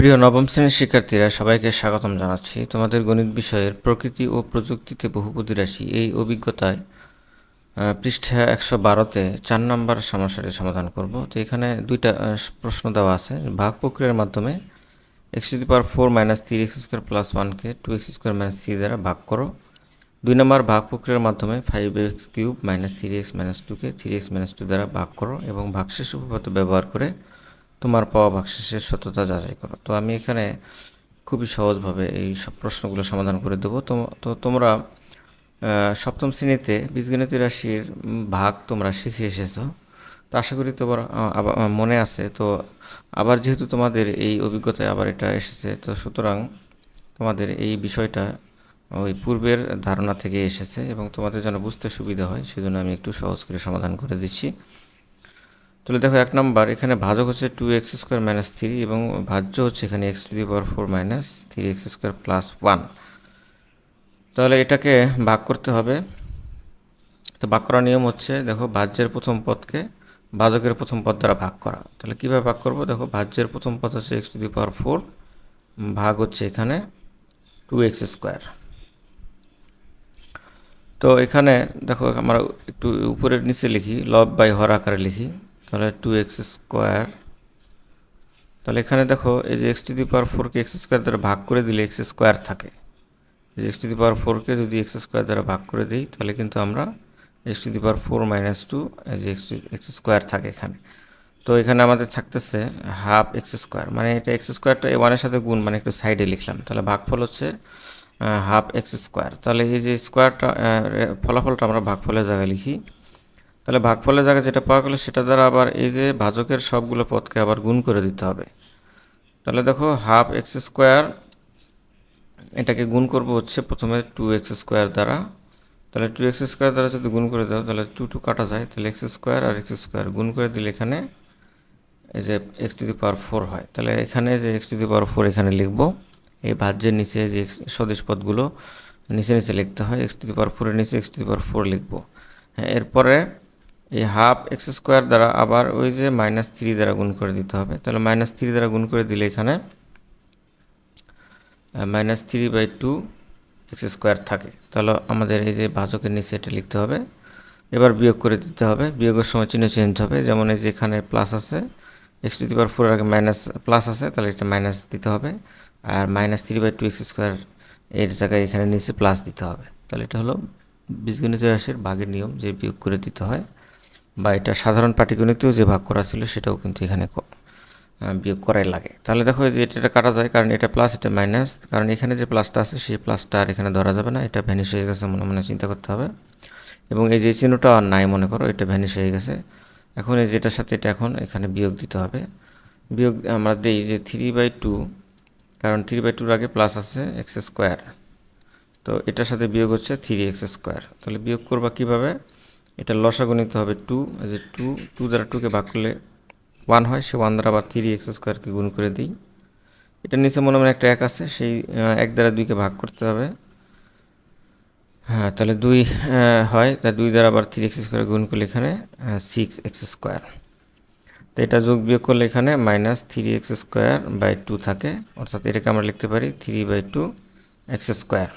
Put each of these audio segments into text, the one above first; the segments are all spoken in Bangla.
প্রিয় নবম শ্রেণির শিক্ষার্থীরা, সবাইকে স্বাগতম জানাচ্ছি। তোমাদের গণিত বিষয়ের প্রকৃতি ও প্রযুক্তিতে বহুপদী রাশি এই অভিজ্ঞতায় পৃষ্ঠা একশো বারোতে চার নম্বর সমস্যাটি সমাধান করব। তো এখানে দুইটা প্রশ্ন দেওয়া আছে। ভাগ প্রক্রিয়ার মাধ্যমে x to the power four minus three x square plus ওয়ানকে two x square minus three দ্বারা ভাগ করো। দুই নম্বর ভাগ প্রক্রিয়ার মাধ্যমে five x cube minus three x minus টুকে থ্রি এক্স মাইনাস টু দ্বারা ভাগ করো এবং ভাগশেষ উপপাদ্য ব্যবহার করে তোমার পাওয়া ভাগশেষের সত্যতা যাচাই করো। তো আমি এখানে খুবই সহজভাবে এই সব প্রশ্নগুলো সমাধান করে দেবো। তো তোমরা সপ্তম শ্রেণীতে বীজগণিত রাশির ভাগ তোমরা শিখে এসেছ। তো আশা করি তোমার মনে আছে। তো আবার যেহেতু তোমাদের এই অভিজ্ঞতায় আবার এটা এসেছে, তো সুতরাং তোমাদের এই বিষয়টা ওই পূর্বের ধারণা থেকে এসেছে এবং তোমাদের যেন বুঝতে সুবিধা হয়, সেজন্য আমি একটু সহজ করে সমাধান করে দিচ্ছি। তাহলে দেখো এক নম্বর, এখানে ভাজক হচ্ছে two x square minus three এবং ভাজ্য হচ্ছে এখানে x to the power four minus three x square plus one তাহলে এটাকে ভাগ করতে হবে। তো ভাগ করার নিয়ম হচ্ছে, দেখো ভাজ্যের প্রথম পদকে ভাজকের প্রথম পদ দ্বারা ভাগ করা। তাহলে কীভাবে ভাগ করব? দেখো ভাজ্যের প্রথম পদ হচ্ছে x to the power four ভাগ হচ্ছে এখানে টু এক্স স্কোয়ার তো এখানে দেখো আমরা একটু উপরের নিচে লিখি লব বাই হর আকারে লিখি। তাহলে টু এক্স স্কোয়ার তাহলে এখানে দেখো, এই যে এক্স টু দি পাওয়ার ফোরকে এক্স স্কোয়ার দ্বারা ভাগ করে দিলে এক্স স্কোয়ার থাকে। এই যে এক্স টু দি পাওয়ার ফোরকে যদি এক্স স্কোয়ার দ্বারা ভাগ করে দিই, তাহলে কিন্তু আমরা x to the power four minus two এই যে এক্স এক্স স্কোয়ার থাকে এখানে। তো এখানে আমাদের থাকতেছে হাফ এক্স স্কোয়ার মানে এটা এক্স স্কোয়ারটা এই ওয়ানের সাথে গুণ মানে একটু সাইডে লিখলাম। তাহলে ভাগফল হচ্ছে হাফ এক্স স্কোয়ার তাহলে এই যে স্কোয়ারটা ফলাফলটা আমরা ভাগফলের জায়গায় লিখি। তাহলে ভাগফলের জায়গায় যেটা পাওয়া গেলো, সেটা দ্বারা আবার এই যে ভাজকের সবগুলো পদকে আবার গুণ করে দিতে হবে। তাহলে দেখো, হাফ এক্স স্কোয়ার, এটাকে গুণ করব হচ্ছে প্রথমে টু এক্স স্কোয়ার দ্বারা। তাহলে টু এক্স স্কোয়ার দ্বারা যদি গুণ করে দাও, তাহলে টু টু কাটা যায়। তাহলে এক্স স্কোয়ার আর এক্স স্কোয়ার গুণ করে দিলে এখানে এই যে x to the power four হয়। তাহলে এখানে যে x to the power four এখানে লিখব, এই ভাজ্যের নিচে যে সদিশ পদগুলো নিচে নিচে লিখতে হয়, এক্স টু দি পাওয়ার ফোরের নিচে x to the power four লিখব। হ্যাঁ এরপরে এই হাফ এক্স স্কোয়ার দ্বারা আবার ওই যে মাইনাস থ্রি দ্বারা গুণ করে দিতে হবে। তাহলে মাইনাস থ্রি দ্বারা গুণ করে দিলে এখানে minus three by two x square থাকে। তাহলে আমাদের এই যে ভাজকের নিচে এটা লিখতে হবে। এবার বিয়োগ করে দিতে হবে। বিয়োগের সময় চিহ্ন চেঞ্জ হবে। যেমন এই যে এখানে প্লাস আছে এক্স টু দি পাওয়ার ফোরের আগে মাইনাস প্লাস আছে, তাহলে এটা মাইনাস দিতে হবে। আর minus three by two x square এর জায়গায় এখানে নিচে প্লাস দিতে হবে। তাহলে এটা হলো বীজগণিত রাশির ভাগের নিয়ম যে বিয়োগ করে দিতে হয়। বা এটা সাধারণ পাটিগণিতেও যে ভাগ করা ছিল সেটাও কিন্তু এখানে বিয়োগ করাই লাগে। তাহলে দেখো যে এটা কাটা যায়, কারণ এটা প্লাস এটা মাইনাস কারণ এখানে যে প্লাসটা আছে সেই প্লাসটা আর এখানে ধরা যাবে না, এটা ভ্যানিশ হয়ে গেছে মনে মনে চিন্তা করতে হবে। এবং এই যে চিহ্নটা আর নাই মনে করো, এটা ভ্যানিশ হয়ে গেছে। এখন এই যেটার সাথে এটা এখন এখানে বিয়োগ দিতে হবে। বিয়োগ, আমরা দিই যে থ্রি বাই টু কারণ থ্রি বাই টুর আগে প্লাস আছে এক্স স্কোয়ার তো এটার সাথে বিয়োগ হচ্ছে থ্রি এক্স স্কোয়ার তাহলে বিয়োগ করবা কীভাবে? এটা লসাগু নিতে হবে টু যে টু টু দ্বারা টুকে ভাগ করলে ওয়ান হয়, সে ওয়ান দ্বারা আবার থ্রি এক্স স্কোয়ারকে গুণ করে দিই। এটার নিচে মনে মনে একটা এক আছে, সেই এক দ্বারা দুইকে ভাগ করতে হবে। হ্যাঁ তাহলে দুই হয় তা দুই দ্বারা আবার থ্রি এক্স স্কোয়ার গুণ করলে এখানে সিক্স এক্স স্কোয়ার তো এটা যোগ বিয়োগ করলে এখানে minus three x square by two থাকে, অর্থাৎ এটাকে আমরা লিখতে পারি three by two x square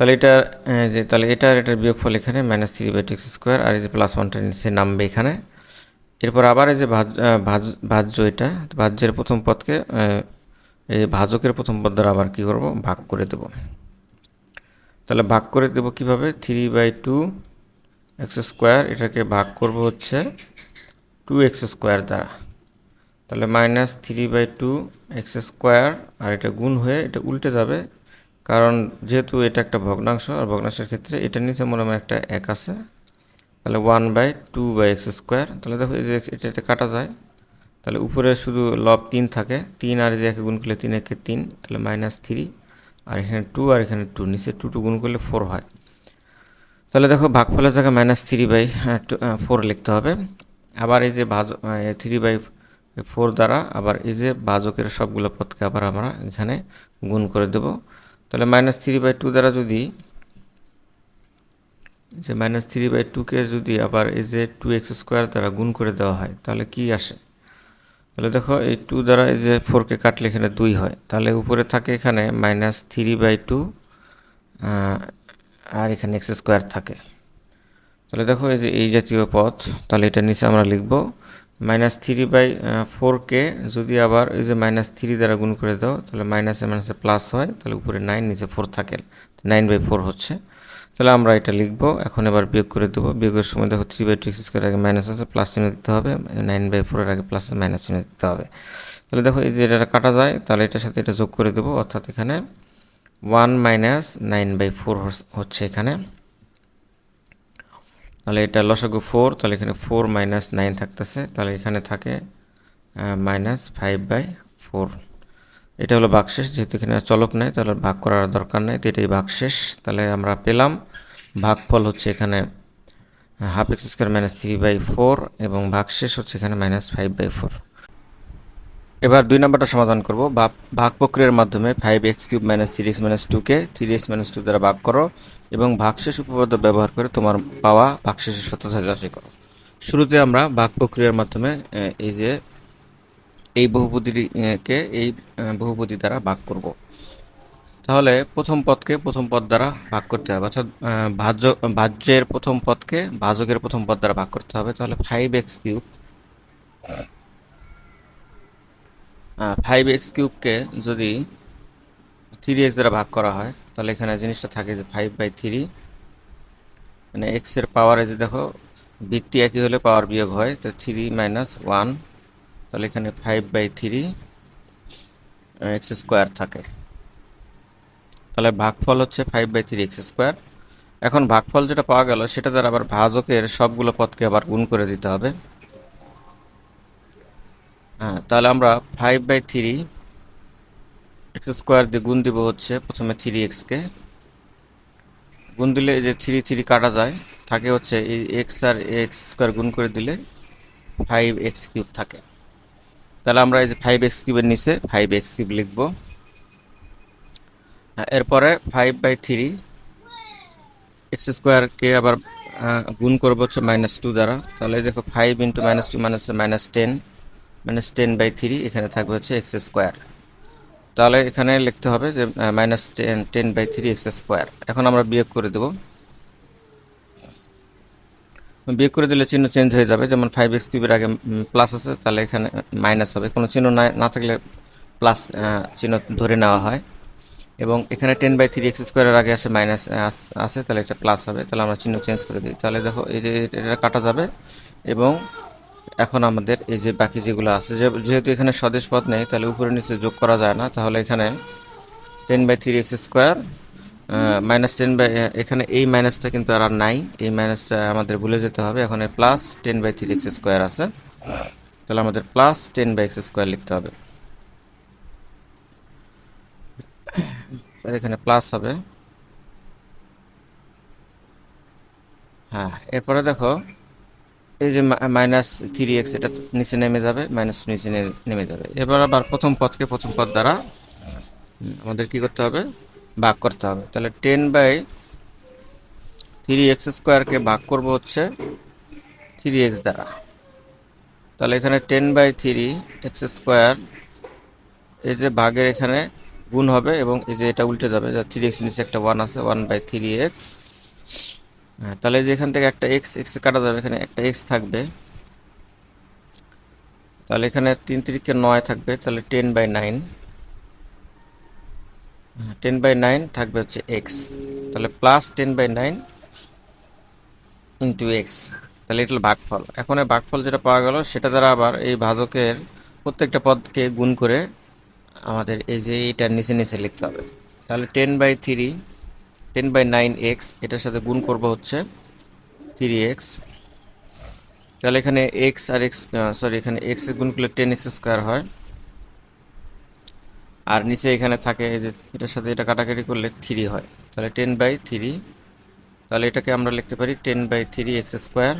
তাহলে এটা যে, তাহলে এটা আর এটার বিয়োগফল এখানে minus three by two x square আর এই যে প্লাস ওয়ানটা নিচে নামবে এখানে। এরপর আবার এই যে ভাজ ভাজ, ভাজ্য এটা, ভাজ্যের প্রথম পদকে এই ভাজকের প্রথম পদ দ্বারা আবার কী করব? ভাগ করে দেব। তাহলে ভাগ করে দেব কীভাবে? Three by two x square এটাকে ভাগ করব হচ্ছে টু এক্স স্কোয়ার দ্বারা। তাহলে minus three by two x square আর এটা গুণ হয়ে এটা উল্টে যাবে কারণ যেহেতু এটা একটা ভগ্নাংশ, আর ভগ্নাংশের ক্ষেত্রে এটার নিচে মনে হয় একটা এক আছে। তাহলে one by two by x square তাহলে দেখো এই যে এটা এটা কাটা যায়। তাহলে উপরে শুধু লব তিন থাকে, তিন আর যে একে গুণ করলে তিন, একে তিন, তাহলে মাইনাস থ্রি আর এখানে টু আর এখানে টু নিচে টু টু গুণ করলে ফোর হয়। তাহলে দেখো ভাগফলের জায়গায় মাইনাস থ্রি বাই ফোর লিখতে হবে। আবার এই যে ভাজ থ্রি বাই ফোর দ্বারা আবার এই যে ভাজকের সবগুলো পদকে আবার আমরা এখানে গুণ করে দেব। তাহলে মাইনাস থ্রি বাই টু দ্বারা যদি, যে মাইনাস থ্রি বাই টুকে যদি আবার এই যে টু এক্স স্কোয়ার দ্বারা গুণ করে দেওয়া হয়, তাহলে কি আসে? তাহলে দেখো এই টু দ্বারা এই যে ফোরকে কাটলে এখানে দুই হয়। তাহলে উপরে থাকে এখানে মাইনাস থ্রি বাই টু আর এখানে এক্স স্কোয়ার থাকে। তাহলে দেখো এই যে এই জাতীয় পথ, তাহলে এটা নিচে আমরা লিখব মাইনাস থ্রি বাই ফোরকে যদি আবার এই যে মাইনাস থ্রি দ্বারা গুণ করে দাও, তাহলে মাইনাসে মাইনাসে প্লাস হয়, তাহলে উপরে নাইন নিচে ফোর থাকে। নাইন বাই ফোর হচ্ছে। তাহলে আমরা এটা লিখব। এখন এবার বিয়োগ করে দেবো। বিয়োগের সময় দেখো থ্রি বাই টু স্কোয়ার আগে মাইনাস আছে প্লাস চিহ্ন দিতে হবে। নাইন বাই ফোরের আগে প্লাস মাইনাস চিহ্ন দিতে হবে। তাহলে দেখো এই যে এটা কাটা যায়, তাহলে এটার সাথে এটা যোগ করে দেবো। অর্থাৎ এখানে one minus nine by four হচ্ছে এখানে। তাহলে এটা লসাগু ফোর তাহলে এখানে ফোর মাইনাস নাইন থাকতেছে। তাহলে এখানে থাকে মাইনাস ফাইভ বাই ফোর এটা হলো বাকশেষ যেহেতু এখানে চলক নাই, তাহলে ভাগ করার দরকার নাই, তো এটাই বাকশেষ তাহলে আমরা পেলাম, ভাগফল হচ্ছে এখানে half x square minus three by four এবং ভাগশেষ হচ্ছে এখানে মাইনাস ফাইভ বাই ফোর এবার দুই নম্বরটা সমাধান করব। ভাগ প্রক্রিয়ার মাধ্যমে five x cube minus three x minus টুকে থ্রি এক্স মাইনাস টু দ্বারা ভাগ করো এবং ভাগশেষ উপপাদ্য ব্যবহার করে তোমার পাওয়া ভাগশেষের সত্যতা যাচাই করো। শুরুতে আমরা ভাগ প্রক্রিয়ার মাধ্যমে এই যে এই বহুপদীকে এই বহুপদী দ্বারা ভাগ করব। তাহলে প্রথম পদকে প্রথম পদ দ্বারা ভাগ করতে হবে। অর্থাৎ ভাজ্য, ভাজ্যের প্রথম পদকে ভাজকের প্রথম পদ দ্বারা ভাগ করতে হবে। তাহলে five x cube five x কিউবকে যদি থ্রি এক্স দ্বারা ভাগ করা হয়, তাহলে এখানে জিনিসটা থাকে যে ফাইভ বাই থ্রি মানে এক্সের পাওয়ারে যে দেখো বৃত্তি একই হলে পাওয়ার বিয়োগ হয়, তো থ্রি মাইনাস ওয়ান তাহলে এখানে five by three x square থাকে। তাহলে ভাগফল হচ্ছে five by three x square এখন ভাগফল যেটা পাওয়া গেল, সেটা দ্বারা আবার ভাজকের সবগুলো পদকে আবার গুণ করে দিতে হবে। হ্যাঁ তাহলে আমরা five by three x square দিয়ে গুণ দিব হচ্ছে প্রথমে থ্রি এক্সকে গুণ দিলে যে থ্রি থ্রি কাটা যায়, থাকে হচ্ছে এই এক্স আর এক্স স্কোয়ার গুণ করে দিলে ফাইভ এক্স কিউব থাকে। তাহলে আমরা এই যে ফাইভ এক্স কিউবের নিচে ফাইভ এক্স কিউব লিখব। এরপরে ফাইভ বাই থ্রি এক্স স্কোয়ারকে আবার গুণ করব হচ্ছে মাইনাস টু দ্বারা। তাহলে দেখো five into minus two minus minus ten minus ten by three এখানে থাকবে হচ্ছে এক্স স্কোয়ার তাহলে এখানে লিখতে হবে যে minus ten ten by three x square এখন আমরা বিয়োগ করে দেব। বিয়োগ করে দিলে চিহ্ন চেঞ্জ হয়ে যাবে। যেমন ফাইভ এক্স কিউবের আগে প্লাস আছে, তাহলে এখানে মাইনাস হবে। কোনো চিহ্ন না থাকলে প্লাস চিহ্ন ধরে নেওয়া হয়। এবং এখানে টেন বাই থ্রি এক্স স্কোয়ারের আগে আসে মাইনাস আসে তাহলে এটা প্লাস হবে। তাহলে আমরা চিহ্ন চেঞ্জ করে দিই। তাহলে দেখো, এই যে, এটা কাটা যাবে। এবং এখন আমাদের এই যে বাকি যেগুলো আছে যেহেতু এখানে স্বদেশ পথ নেই, তাহলে উপরে নিচে যোগ করা যায় না। তাহলে এখানে ten by three x square minus ten by এখানে এই মাইনাসটা কিন্তু আর নাই। এই মাইনাসটা আমাদের ভুলে যেতে হবে। এখন plus ten by three x square আছে। তাহলে আমাদের plus ten by x square লিখতে হবে। এখানে প্লাস হবে। হ্যাঁ এরপরে দেখো এই যে মাইনাস থ্রি এক্স এটা নিচে নেমে যাবে মাইনাস নিচে নেমে যাবে। এবার আবার প্রথম পদকে প্রথম পদ দ্বারা আমাদের কি করতে হবে? ভাগ করতে হবে। তাহলে টেন বাই থ্রি এক্স স্কোয়ারকে ভাগ করব হচ্ছে থ্রি এক্স দ্বারা। তাহলে এখানে ten by three x square এই যে ভাগের এখানে গুণ হবে এবং এই যে এটা উল্টে যাবে থ্রি এক্স নিচে একটা ওয়ান আছে ওয়ান বাই থ্রি এক্স হ্যাঁ তাহলে যে এখান থেকে একটা এক্স এক্স কাটা যাবে, এখানে একটা এক্স থাকবে। তাহলে এখানে তিন তিরিকে নয় থাকবে, তাহলে ten by nine ten by nine থাকবে হচ্ছে এক্স তাহলে plus ten by nine into x তাহলে এটা ভাগফল। এখন এই ভাগফল যেটা পাওয়া গেল, সেটা দ্বারা আবার এই ভাজকের প্রত্যেকটা পদকে গুণ করে আমাদের এই যে এটার নিচে নিচে লিখতে হবে। তাহলে ten by three ten by nine x, এটার সাথে গুণ করব হচ্ছে থ্রি এক্স। তাহলে এখানে এক্স আর এক্স সরি এখানে এক্স গুণ করলে টেন এক্স স্কোয়ার হয়। আর নিচে এখানে থাকে যে, এটার সাথে এটা কাটাকাটি করলে থ্রি হয়। তাহলে টেন বাই থ্রি, তাহলে এটাকে আমরা লিখতে পারি ten by three x square.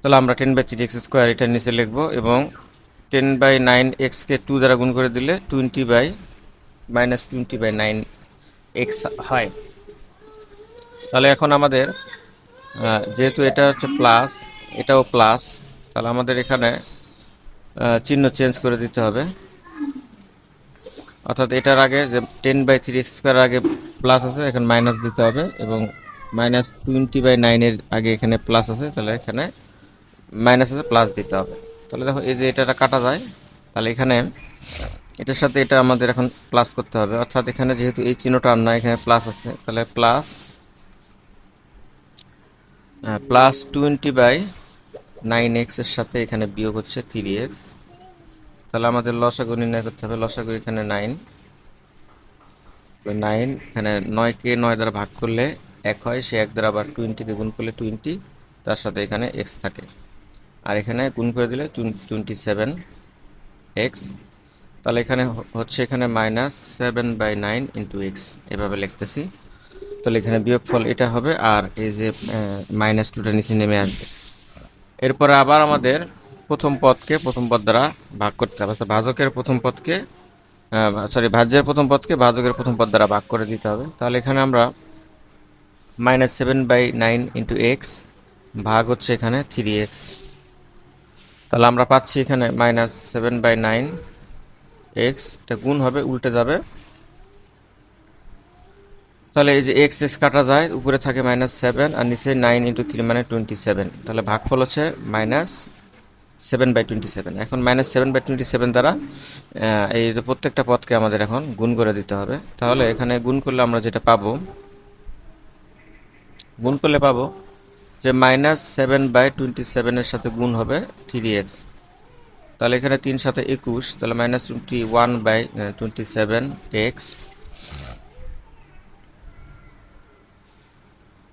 তাহলে আমরা ten by three x square এটার নিচে লিখব এবং টেন বাই নাইন এক্সকে টু দ্বারা গুণ করে দিলে twenty by, minus twenty by nine x হয়। তাহলে এখন আমাদের যেহেতু এটা হচ্ছে প্লাস এটাও প্লাস তাহলে আমাদের এখানে চিহ্ন চেঞ্জ করে দিতে হবে। অর্থাৎ এটার আগে যে টেন বাই থ্রি স্কোয়ার আগে প্লাস আছে, এখানে মাইনাস দিতে হবে এবং মাইনাস টোয়েন্টি বাই নাইনের আগে এখানে প্লাস আছে, তাহলে এখানে মাইনাস আছে প্লাস দিতে হবে। তাহলে দেখো এই যে এটা কাটা যায়, তাহলে এখানে এটার সাথে এটা আমাদের এখন প্লাস করতে হবে। অর্থাৎ এখানে যেহেতু এই চিহ্নটা আর না, এখানে প্লাস আছে, তাহলে plus plus twenty by nine এক্সের সাথে এখানে বিয়োগ হচ্ছে থ্রি এক্স তাহলে আমাদের লসাগু নির্ণয় করতে হবে, লসাগু এখানে নাইন নাইন এখানে নয়কে নয় দ্বারা ভাগ করলে এক হয়, সে এক দ্বারা আবার টোয়েন্টিকে গুণ করলে টোয়েন্টি তার সাথে এখানে এক্স থাকে। আর এখানে গুণ করে দিলে টোয়েন্টি সেভেন এক্স তাহলে এখানে হচ্ছে এখানে minus seven by nine into x এভাবে লিখতেছি। তাহলে এখানে বিয়োগফল এটা হবে, আর এই যে মাইনাস টুটা নিচে নেমে আসবে। এরপরে আবার আমাদের প্রথম পদকে প্রথম পদ দ্বারা ভাগ করতে হবে ভাজকের প্রথম পদকে সরি ভাজ্যের প্রথম পদকে ভাজকের প্রথম পদ দ্বারা ভাগ করে দিতে হবে। তাহলে এখানে আমরা minus seven by nine into x ভাগ হচ্ছে এখানে থ্রি এক্স তাহলে আমরা পাচ্ছি এখানে minus seven by nine x এটা গুণ হবে, উল্টে যাবে। তাহলে এই যে এক্স এক্স কাটা যায়, উপরে থাকে মাইনাস সেভেন আর নিচে নাইন ইন্টু থ্রি মানে টোয়েন্টি সেভেন তাহলে ভাগফল হচ্ছে minus seven by twenty seven এখন minus seven by twenty seven দ্বারা এই প্রত্যেকটা পদকে আমাদের এখন গুণ করে দিতে হবে। তাহলে এখানে গুণ করলে আমরা যেটা পাবো, গুণ করলে পাবো যে মাইনাস সেভেন বাই টোয়েন্টি সেভেনের সাথে গুণ হবে থ্রি এক্স তাহলে এখানে তিন সাথে একুশ, তাহলে minus twenty one by twenty seven x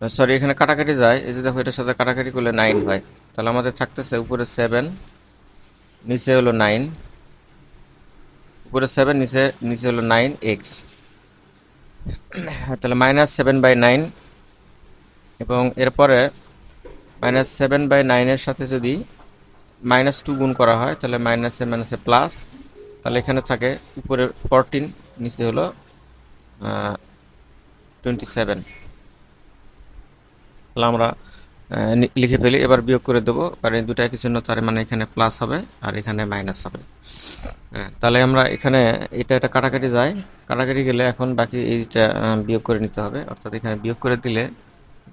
sorry এখানে কাটাকাটি যায়। এই যে দেখো, এটার সাথে কাটাকাটি করলে নাইন হয়। তাহলে আমাদের থাকতেছে উপরে সেভেন নিচে হলো নাইন উপরে সেভেন নিচে নিচে হলো নাইন এক্স তাহলে মাইনাস সেভেন বাই নাইন এবং এরপরে মাইনাস সেভেন বাই নাইনের সাথে যদি মাইনাস টু গুণ করা হয় তাহলে মাইনাসে মাইনাসে প্লাস তাহলে এখানে থাকে উপরে ফোরটিন নিচে হলো টোয়েন্টি সেভেন তাহলে আমরা লিখে ফেলি এবার বিয়োগ করে দেবো কারণ দুটা একই জন্য তার মানে এখানে প্লাস হবে আর এখানে মাইনাস হবে। হ্যাঁ, তাহলে আমরা এখানে এটা এটা কাটাকাটি যায়। কাটাকাটি গেলে এখন বাকি এইটা বিয়োগ করে নিতে হবে। অর্থাৎ এখানে বিয়োগ করে দিলে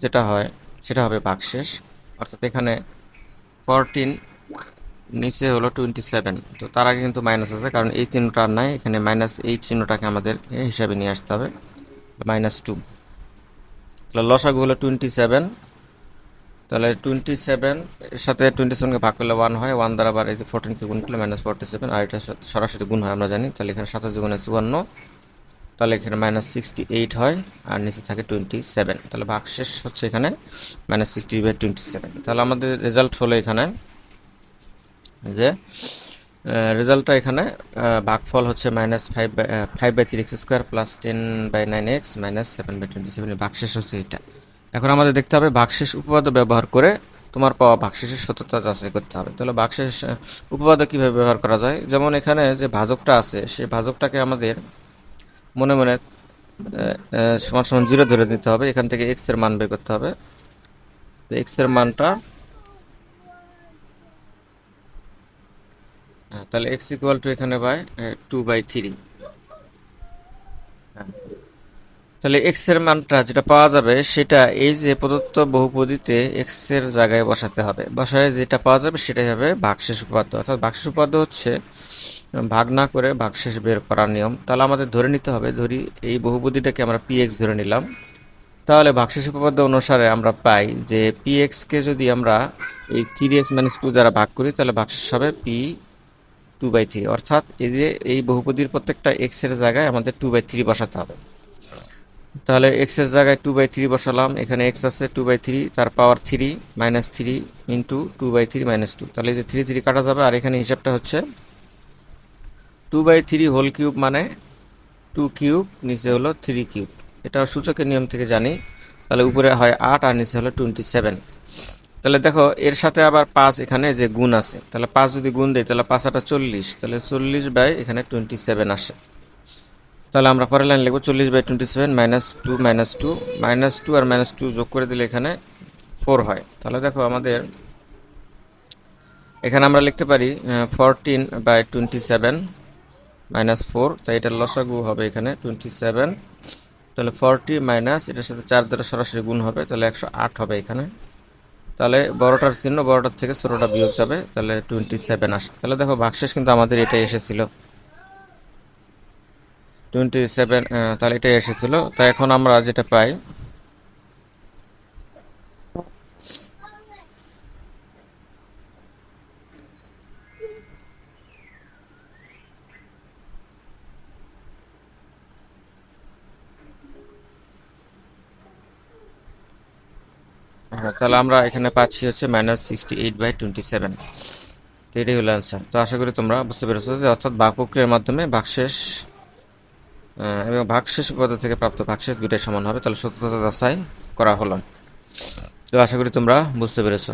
যেটা হয় সেটা হবে ভাগশেষ। অর্থাৎ এখানে ফরটিন নিচে হলো টোয়েন্টি সেভেন তো তার আগে কিন্তু মাইনাস আছে, কারণ এই চিহ্নটা আর নাই। এখানে মাইনাস এই চিহ্নটাকে আমাদের হিসাবে নিয়ে আসতে হবে মাইনাস টু তাহলে লসাগু হলো টোয়েন্টি সেভেন তাহলে টোয়েন্টি সেভেন এর সাথে টোয়েন্টি সেভেনকে ভাগ করলে ওয়ান হয় ওয়ান দ্বারা আবার এই ফোরটিনকে গুণ করলে মাইনাস ফোরটি সেভেন আর এটা সরাসরি গুণ হয়, আমরা জানি। তাহলে এখানে সাতাশ গুণে চুয়ান্ন তাহলে এখানে মাইনাস সিক্সটি এইট হয়, আর নিচে থাকে টোয়েন্টি সেভেন তাহলে ভাগশেষ হচ্ছে এখানে minus sixty by twenty seven তাহলে আমাদের রেজাল্ট হলো এখানে যে রেজাল্টটা এখানে ভাগফল হচ্ছে minus five by five three square plus ten by nine x minus seven by twenty seven ভাগশেষ হচ্ছে এটা। এখন আমাদের দেখতে হবে ভাগশেষ উপপাদ্য ব্যবহার করে তোমার পাওয়া ভাগশেষের সত্যতা যাচাই করতে হবে। তাহলে ভাগশেষ উপপাদ্য কীভাবে ব্যবহার করা যায়? যেমন এখানে যে ভাজকটা আছে, সেই ভাজকটাকে আমাদের মনে মনে সমান সমান জিরো ধরে নিতে হবে। এখান থেকে এক্সের মান বের করতে হবে। তো এক্সের মানটা হ্যাঁ, তাহলে এক্স ইকুয়াল টু এখানে বাই টু বাই থ্রি তাহলে এক্সের মানটা যেটা পাওয়া যাবে সেটা এই যে প্রদত্ত বহুপদীতে এক্সের জায়গায় বসাতে হবে। বসায় যেটা পাওয়া যাবে সেটাই হবে ভাগশেষ উপাদ্য। অর্থাৎ ভাগশেষ উপাদ্য হচ্ছে ভাগ না করে ভাগশেষ বের করার নিয়ম। তাহলে আমাদের ধরে নিতে হবে ধরি এই বহুপদীটাকে আমরা পি এক্স ধরে নিলাম। তাহলে ভাগশেষ উপপাদ্য অনুসারে আমরা পাই যে পি কে যদি আমরা এই থ্রি এক্স মাইনাস টু দ্বারা ভাগ করি তাহলে ভাগশেষ হবে পি টু বাই থ্রি অর্থাৎ এই যে, এই বহুপদীর প্রত্যেকটা এক্সের জায়গায় আমাদের টু বাই থ্রি বসাতে হবে। তাহলে এক্সের জায়গায় টু বাই থ্রি বসালাম। এখানে এক্স আছে টু বাই থ্রি তার power three minus three into two by three minus two তাহলে যে থ্রি থ্রি কাটা যাবে, আর এখানে হিসাবটা হচ্ছে two by three whole cube মানে টু কিউব নিচে হলো থ্রি কিউব এটা সূচকের নিয়ম থেকে জানি। তাহলে উপরে হয় আট, আর নিচে হলো টোয়েন্টি সেভেন তাহলে দেখো, এর সাথে আবার পাঁচ এখানে যে গুণ আছে, তাহলে পাঁচ যদি গুণ দেয় তাহলে পাঁচ আটা চল্লিশ, তাহলে চল্লিশ বাই এখানে টোয়েন্টি সেভেন আসে। তাহলে আমরা পরের লাইন লিখব, চল্লিশ by twenty seven minus two minus two minus two R minus two যোগ করে দিলে এখানে ফোর হয়। তাহলে দেখো আমাদের, এখানে আমরা লিখতে পারি fourteen by twenty seven minus four তাই এটার লসাগু হবে এখানে টোয়েন্টি সেভেন তাহলে ফোরটি মাইনাস এটার সাথে চার দ্বারা সরাসরি গুণ হবে, তাহলে একশো আট হবে এখানে। তাহলে বড়টার চিহ্ন, বড়টার থেকে ছোটোটা বিয়োগ যাবে, তাহলে টোয়েন্টি সেভেন আসে। তাহলে দেখো ভাগশেষ কিন্তু আমাদের এটাই এসেছিল। টোয়েন্টি সেভেন তাহলে এটাই এসেছিল। তা এখন আমরা যেটা পাই তাহলে আমরা এখানে পাচ্ছি হচ্ছে minus sixty eight by twenty seven তো এটাই হলো অ্যান্সার তো আশা করি তোমরা বুঝতে পেরেছ যে অর্থাৎ বাক প্রক্রিয়ার মাধ্যমে ভাগশেষ এবং ভাগশেষ উপাদান থেকে প্রাপ্ত ভাগশেষ দুটাই সমান হবে, তাহলে সত্যতা যাচাই করা হলো। তো আশা করি তোমরা বুঝতে পেরেছ।